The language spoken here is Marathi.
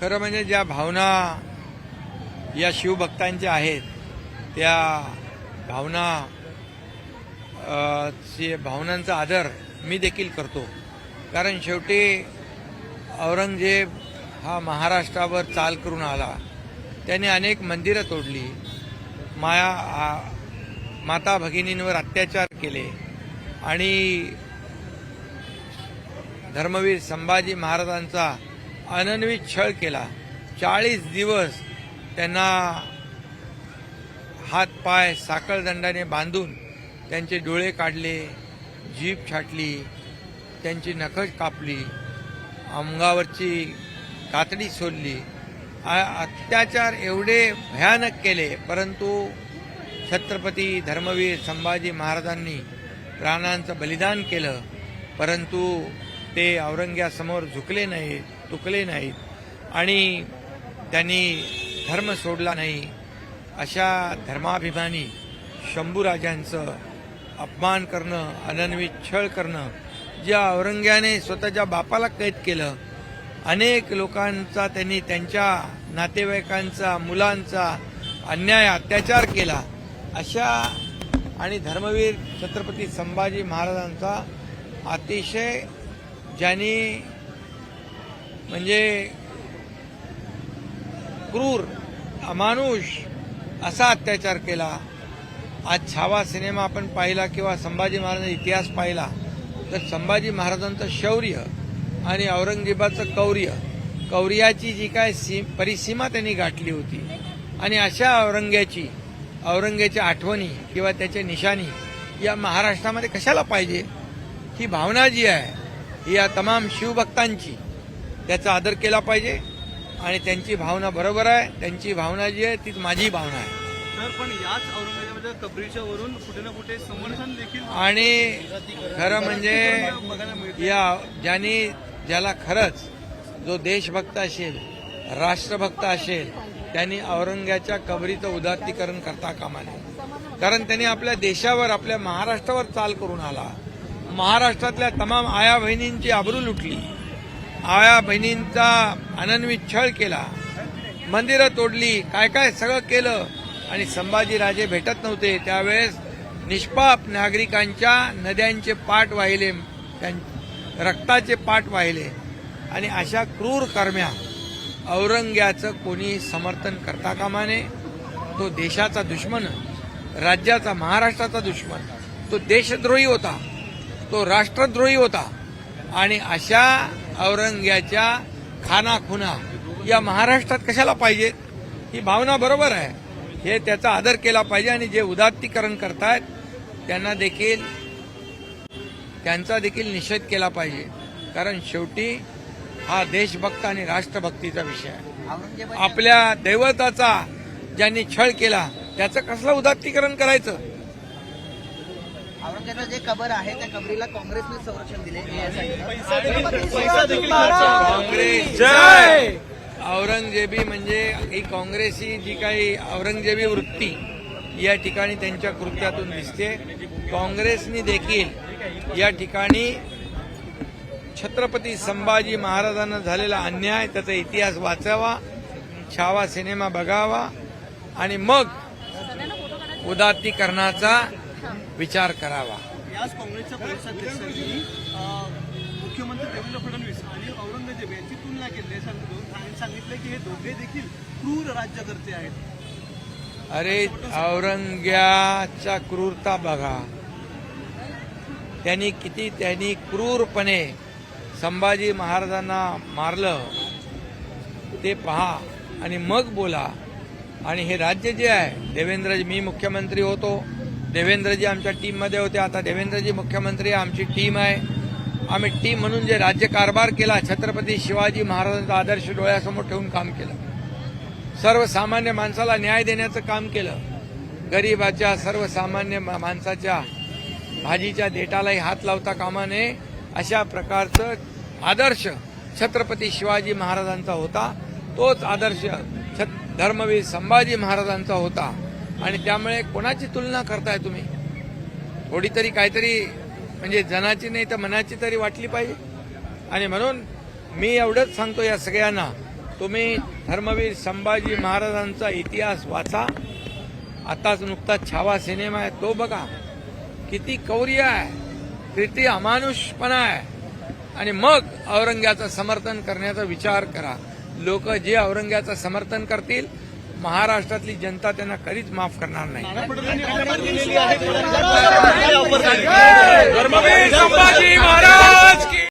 खरं म्हणजे ज्या भावना या शिवभक्तांच्या आहेत त्या भावना अ, भावनांचा आदर मी देखील करतो. कारण शेवटी औरंगजेब हा महाराष्ट्रावर चाल करून आला. त्याने अनेक मंदिरं तोडली. माया आ- माता भगिनींवर अत्याचार केले. आणि धर्मवीर संभाजी महाराजांचा अनन्वित छळ केला. चाळीस दिवस त्यांना हात पाय साखळदंडाने बांधून त्यांचे डोळे काढले जीभ छाटली त्यांची नखं कापली अंगावरची कातडी सोडली. अत्याचार एवढे भयानक केले परंतु छत्रपती धर्मवीर संभाजी महाराजांनी प्राणांचं बलिदान केलं परंतु ते औरंग्यासमोर झुकले नाहीत. तुकले नाहीत. आणि त्यांनी धर्म सोडला नाही. अशा धर्माभिमानी शंभूराजांचं अपमान करणं अनन्वित छळ करणं ज्या औरंग्याने स्वतःच्या बापाला कैद केलं अनेक लोकांचा त्यांनी त्यांच्या नातेवाईकांचा मुलांचा अन्याय अत्याचार केला. अशा आणि धर्मवीर छत्रपती संभाजी महाराजांचा अतिशय ज्यांनी म्हणजे क्रूर अमानुष असा अत्याचार केला. आज छावा सिनेमा आपण पाहिला किंवा संभाजी महाराजांचा इतिहास पाहिला तर संभाजी महाराजांचं शौर्य आणि औरंगजेबाचं कौर्य कौर्याची जी काय सी परिसीमा त्यांनी गाठली होती. आणि अशा औरंग्याची औरंग्याच्या आठवणी किंवा त्याच्या निशाणी या महाराष्ट्रामध्ये कशाला पाहिजे? ही भावना जी आहे ही या तमाम शिवभक्तांची त्याचा आदर केला पाहिजे आणि त्यांची भावना बरोबर आहे. त्यांची भावना जी आहे तीच माझी भावना आहे. तर पण याच औरंगाबादच्या कबरीच्या वरून कुठे ना कुठे समर्थन देखील आणि खरं म्हणजे या ज्यांनी ज्याला खरंच जो देशभक्त असेल राष्ट्रभक्त असेल त्यांनी औरंग्याच्या कबरीचं उदात्तीकरण करता कामा नये. कारण त्यांनी आपल्या देशावर आपल्या महाराष्ट्रावर चाल करून आला. महाराष्ट्रातल्या तमाम आया बहिणींची आबरू लुटली. आया बहिणींचा अनन्वित केला. मंदिरं तोडली काय काय सगळं केलं आणि संभाजीराजे भेटत नव्हते. त्यावेळेस निष्पाप नागरिकांच्या नद्यांचे पाठ वाहिले त्यां- रक्ताचे पाठ वाहिले आणि अशा क्रूर कर्म्या औरंग्याचं कोणी समर्थन करता कामा नये. तो देशाचा दुश्मन राज्याचा महाराष्ट्राचा दुश्मन. तो देशद्रोही होता तो राष्ट्रद्रोही होता आणि अशा औरंग्याच्या खानाखुना. या महाराष्ट्रात कशाला पाहिजेत ही भावना बरोबर आहे. हे त्याचा आदर केला पाहिजे आणि जे उदात्तीकरण करतायत त्यांना देखील त्यांचा देखील निषेध केला पाहिजे. कारण शेवटी हा देशभक्त आणि राष्ट्रभक्तीचा विषय आहे. आपल्या दैवताचा ज्यांनी छळ केला त्याचं कसलं उदात्तीकरण करायचं? औरंगजेबाचं जे कबर आहे त्या कबरीला काँग्रेसने संरक्षण दिले पैसा देखील खर्च काँग्रेस. जय! औरंगजेबी म्हणजे ही काँग्रेसी जी काही औरंगजेबी वृत्ती या ठिकाणी त्यांच्या कृत्यातून दिसते. काँग्रेसनी देखील या ठिकाणी छत्रपती संभाजी महाराजांना झालेला अन्याय त्याचा इतिहास वाचावा छावा सिनेमा बघावा आणि मग उदात्तीकरणाचा विचार करावा. याच काँग्रेसच्या प्रदेशाध्यक्षांनी मुख्यमंत्री देवेंद्र फडणवीस आणि औरंगजेब यांची तुलना केली आहे. सांगितलं आणि सांगितलं की हे दोघे देखील क्रूर राज्यकर्ते आहेत. अरे औरंग्याच्या क्रूरता बघा. त्यांनी किती त्यांनी क्रूरपणे संभाजी महाराजांना मारलं. ते पहा आणि मग बोला. आणि हे राज्य जे आहे देवेंद्रजी मी मुख्यमंत्री होतो. देवेंद्रजी आमच्या टीममध्ये होते. आता देवेंद्रजी मुख्यमंत्री आमची टीम आहे. आम्ही टीम म्हणून जे राज्यकारभार केला छत्रपती शिवाजी महाराजांचा आदर्श डोळ्यासमोर ठेवून काम केलं. सर्वसामान्य माणसाला न्याय देण्याचं काम केलं. गरिबाच्या सर्वसामान्य मा- माणसाच्या भाजीच्या देटालाही हात लावता कामा नये अशा प्रकारचं आदर्श छत्रपती शिवाजी महाराजांचा होता. तोच आदर्श छत धर्मवीर संभाजी महाराजांचा होता. आणि त्यामुळे कोणाची तुलना करताय तुम्ही? थोडी तरी काहीतरी म्हणजे जनाची नाही तर मनाची तरी वाटली पाहिजे. आणि म्हणून मी एवढंच सांगतो या सगळ्यांना तुम्ही धर्मवीर संभाजी महाराजांचा इतिहास वाचा. आताच नुकताच छावा सिनेमा आहे तो बघा. किती कौर्य आहे किती अमानुषपणा आहे. आणि मग औरंग्याचं समर्थन करण्याचा विचार करा. लोक जे औरंग्याचं समर्थन करतील महाराष्ट्रातली जनता त्यांना कधीच माफ करणार नाही. संभाजी महाराज की